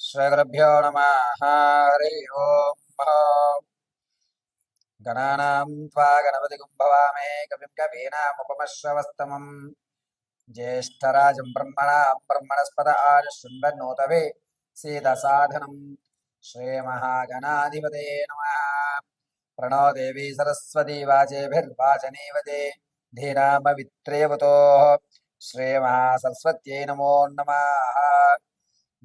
శ్రీగురుభ్యో నమ. హరి ఓం గణానాం త్వా గణపతి కుంభవామే కవిం కవీనాముపమశ్రవస్తమం జ్యేష్ఠరాజం బ్రహ్మణా బ్రహ్మణస్పద ఆరుశృంభన్నోతవే సీదసాధనం శ్రీమహాగణాధిపతే నమ. ప్రణో దేవీ సరస్వతీ వాచేభిర్వాచనీవతే ధీనామవిత్రేవతో శ్రీమహాసరస్వత్యై నమో నమ.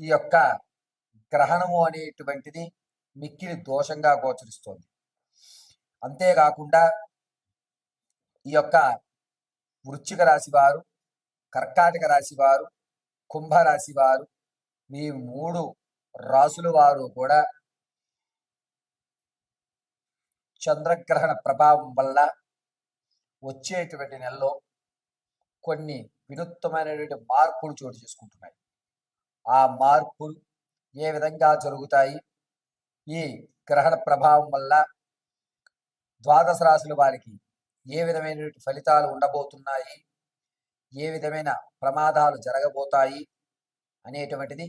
ఈ యొక్క గ్రహణము అనేటువంటిది మిక్కిలి దోషంగా గోచరిస్తోంది. అంతేకాకుండా ఈ యొక్క వృశ్చిక రాశి వారు కర్కాటక రాశి వారు కుంభరాశి వారు ఈ మూడు రాసుల వారు కూడా చంద్రగ్రహణ ప్రభావం వల్ల వచ్చేటువంటి నెలలో కొన్ని వినూత్తమైనటువంటి మార్పులు చోటు చేసుకుంటున్నాయి. ఆ మార్పులు ఏ విధంగా జరుగుతాయి? ఈ గ్రహణ ప్రభావం వల్ల ద్వాదశ రాశుల వారికి ఏ విధమైనటువంటి ఫలితాలు ఉండబోతున్నాయి? ఏ విధమైన ప్రమాదాలు జరగబోతాయి? అనేటువంటిది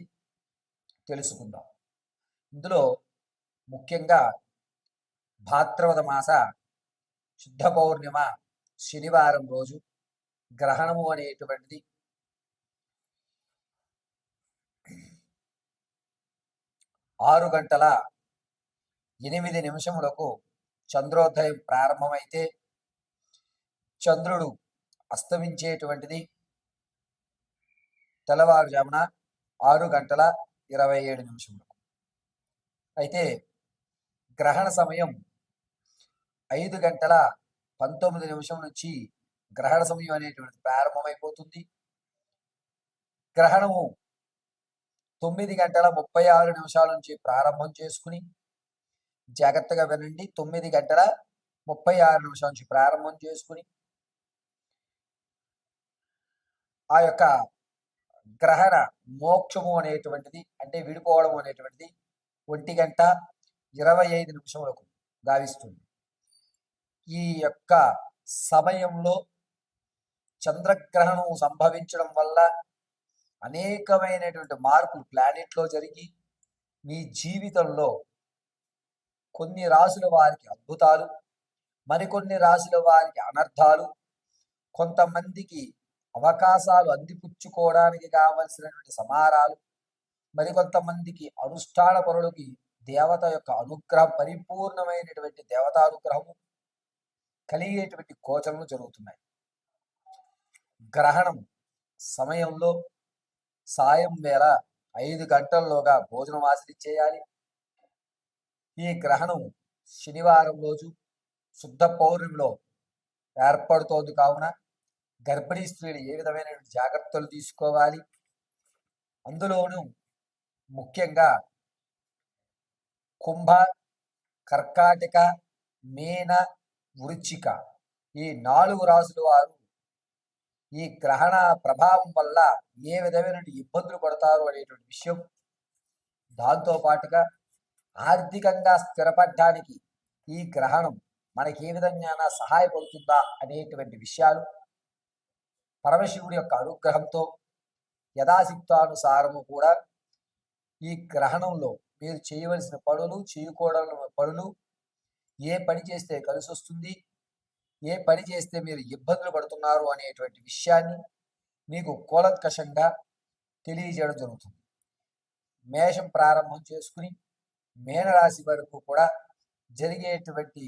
తెలుసుకుందాం. ఇందులో ముఖ్యంగా భాద్రవద మాస శుద్ధ పౌర్ణిమ శనివారం రోజు గ్రహణము అనేటువంటిది ఆరు గంటల ఎనిమిది నిమిషములకు చంద్రోదయం ప్రారంభమైతే చంద్రుడు అస్తమించేటువంటిది. తెల్లవారుజామున ఆరు గంటల ఇరవై ఏడు నిమిషములకు. అయితే గ్రహణ సమయం ఐదు గంటల పంతొమ్మిది నిమిషం నుంచి గ్రహణ సమయం అనేటువంటిది ప్రారంభమైపోతుంది. గ్రహణము తొమ్మిది గంటల ముప్పై ఆరు నిమిషాల నుంచి ప్రారంభం చేసుకుని జాగ్రత్తగా వినండి. తొమ్మిది గంటల ముప్పై ఆరు నిమిషాల నుంచి ప్రారంభం చేసుకుని ఆ యొక్క గ్రహణ మోక్షము అనేటువంటిది అంటే విడిపోవడం అనేటువంటిది ఒంటి గంట ఇరవై ఐదు నిమిషములకు గావిస్తుంది. ఈ యొక్క సమయంలో చంద్రగ్రహణం సంభవించడం వల్ల అనేకమైనటువంటి మార్పులు ప్లానెట్లో జరిగి మీ జీవితంలో కొన్ని రాసుల వారికి అద్భుతాలు మరికొన్ని రాసుల వారికి అనర్థాలు కొంతమందికి అవకాశాలు అందిపుచ్చుకోవడానికి కావలసినటువంటి సమారాలు మరికొంతమందికి అనుష్ఠాన పరులకి దేవత యొక్క అనుగ్రహం పరిపూర్ణమైనటువంటి దేవతానుగ్రహము కలిగేటువంటి గోచరములు జరుగుతున్నాయి. గ్రహణం సమయంలో సాయం వేళ ఐదు గంటల్లోగా భోజనం ఆచరించేయాలి. ఈ గ్రహణం శనివారం రోజు శుద్ధ పౌర్ణమిలో ఏర్పడుతోంది కావున గర్భిణీ స్త్రీలు ఏ విధమైన జాగ్రత్తలు తీసుకోవాలి? అందులోనూ ముఖ్యంగా కుంభ కర్కాటక మీన వృచ్చిక ఈ నాలుగు రాసుల వారు ఈ గ్రహణ ప్రభావం వల్ల ఏ విధమైన ఇబ్బందులు పడతారు అనేటువంటి విషయం దాంతో పాటుగా ఆర్థికంగా స్థిరపడడానికి ఈ గ్రహణం మనకి ఏ విధంగా సహాయపడుతుందా అనేటువంటి విషయాలు పరమశివుడి యొక్క అనుగ్రహంతో యథాశక్తానుసారము కూడా ఈ గ్రహణంలో మీరు చేయవలసిన పనులు చేయకూడని పనులు ఏ పని చేస్తే కలిసి వస్తుంది ఏ పని చేస్తే మీరు ఇబ్బందులు పడుతున్నారు అనేటువంటి విషయాన్ని మీకు కూలంకషంగా తెలియజేయడం జరుగుతుంది. మేషం ప్రారంభం చేసుకుని మేనరాశి వరకు కూడా జరిగేటువంటి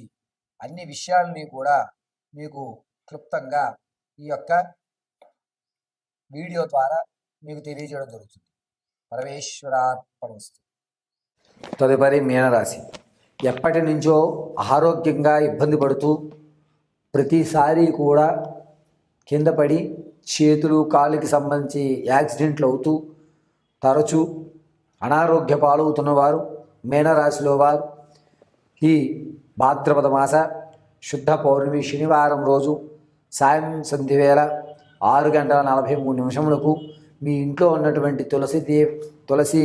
అన్ని విషయాలని కూడా మీకు క్లుప్తంగా ఈ యొక్క వీడియో ద్వారా మీకు తెలియజేయడం జరుగుతుంది. పరమేశ్వరార్పణస్తు తదుపరి మీనరాశి. ఎప్పటి నుంచో ఆరోగ్యంగా ఇబ్బంది పడుతూ ప్రతిసారి కూడా కింద పడి చేతులు కాళ్ళకి సంబంధించి యాక్సిడెంట్లు అవుతూ తరచూ అనారోగ్య పాలవుతున్నవారు మీనరాశిలో వారు ఈ భాద్రపద మాస శుద్ధ పౌర్ణమి శనివారం రోజు సాయం సంధి వేళ ఆరు గంటల నలభై మూడు నిమిషములకు మీ ఇంట్లో ఉన్నటువంటి తులసి దే తులసి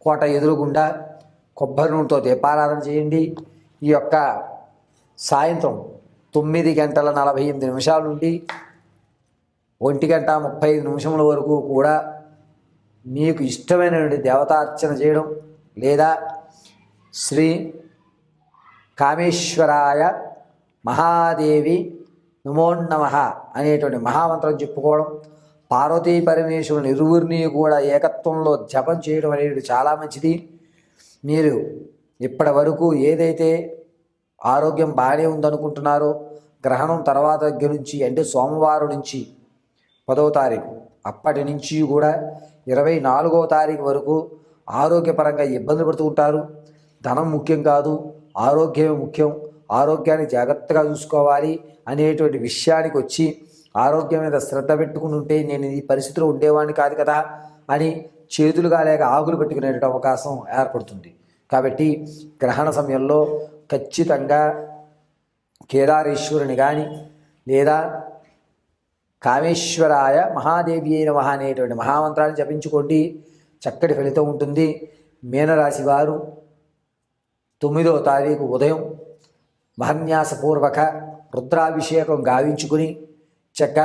కోట ఎదురుగుండా కొబ్బరి నూనెతో దీపారాధన చేయండి. ఈ యొక్క సాయంత్రం తొమ్మిది గంటల నలభై ఎనిమిది నిమిషాల నుండి ఒంటి గంట ముప్పై ఐదు నిమిషముల వరకు కూడా మీకు ఇష్టమైనటువంటి దేవతార్చన చేయడం లేదా శ్రీ కామేశ్వరాయ మహాదేవి నమోన్నమ అనేటువంటి మహామంత్రం చెప్పుకోవడం పార్వతీ పరమేశ్వరుని ఇరువురిని కూడా ఏకత్వంలో జపం చేయడం అనేది చాలా మంచిది. మీరు ఇప్పటి వరకు ఏదైతే ఆరోగ్యం బాగానే ఉందనుకుంటున్నారు? గ్రహణం తర్వాత దగ్గర నుంచి అంటే సోమవారం నుంచి పదవ తారీఖు. అప్పటి నుంచి కూడా ఇరవై నాలుగవ తారీఖు వరకు ఆరోగ్యపరంగా ఇబ్బందులు పడుతూ ఉంటారు. ధనం ముఖ్యం కాదు ఆరోగ్యమే ముఖ్యం. ఆరోగ్యాన్ని జాగ్రత్తగా చూసుకోవాలి అనేటువంటి విషయానికి వచ్చి ఆరోగ్యం మీద శ్రద్ధ పెట్టుకుని ఉంటే నేను ఈ పరిస్థితిలో ఉండేవాడిని కాదు కదా అని చేతులుగా లేక ఆకులు పెట్టుకునేటువంటి అవకాశం ఏర్పడుతుంది. కాబట్టి గ్రహణ సమయంలో ఖచ్చితంగా కేదారేశ్వరుని కానీ లేదా కామేశ్వరాయ మహాదేవి అయిన మహా అనేటువంటి మహామంత్రాన్ని జపించుకోండి. చక్కటి ఫలితం ఉంటుంది. మీనరాశి వారు తొమ్మిదో తారీఖు ఉదయం మహన్యాసపూర్వక రుద్రాభిషేకం గావించుకుని చక్క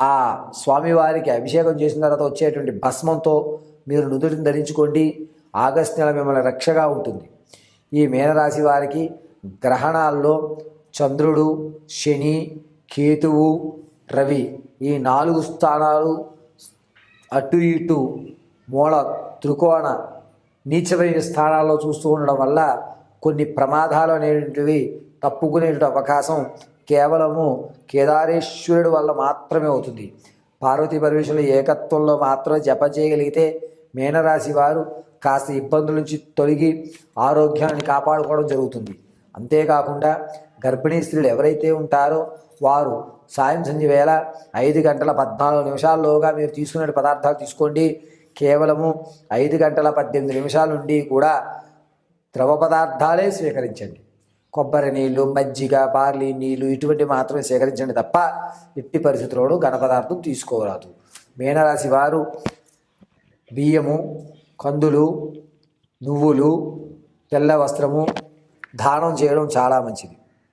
ఆ స్వామివారికి అభిషేకం చేసిన తర్వాత వచ్చేటువంటి భస్మంతో మీరు నుదుటిని ధరించుకోండి. ఆగస్ట్ నెల మిమ్మల్ని రక్షగా ఉంటుంది. ఈ మీనరాశి వారికి గ్రహణాల్లో చంద్రుడు శని కేతువు రవి ఈ నాలుగు స్థానాలు అటు ఇటు మూల త్రికోణ నీచమైన స్థానాల్లో చూస్తూ ఉండడం వల్ల కొన్ని ప్రమాదాలు అనేటువంటివి తప్పుకునే అవకాశం కేవలము కేదారేశ్వరుడు వల్ల మాత్రమే అవుతుంది. పార్వతీ పరమేశ్వరుల ఏకత్వంలో మాత్రం జప చేయగలిగితే మీనరాశి వారు కాస్త ఇబ్బందుల నుంచి తొలగి ఆరోగ్యాన్ని కాపాడుకోవడం జరుగుతుంది. అంతేకాకుండా గర్భిణీ స్త్రీలు ఎవరైతే ఉంటారో వారు సాయం సంధ్య వేళ ఐదు గంటల పద్నాలుగు నిమిషాల్లోగా మీరు తీసుకునే పదార్థాలు తీసుకోండి. కేవలము ఐదు గంటల పద్దెనిమిది నిమిషాల నుండి కూడా ద్రవ పదార్థాలే స్వీకరించండి. కొబ్బరి నీళ్ళు మజ్జిగ బార్లీ నీళ్ళు ఇటువంటి మాత్రమే సేకరించండి తప్ప ఎట్టి పరిస్థితుల్లోనూ ఘన పదార్థం తీసుకోరాదు. మీనరాశి వారు బియ్యము కందులు నువ్వులు తెల్ల వస్త్రము దానం చేయడం చాలా మంచిది.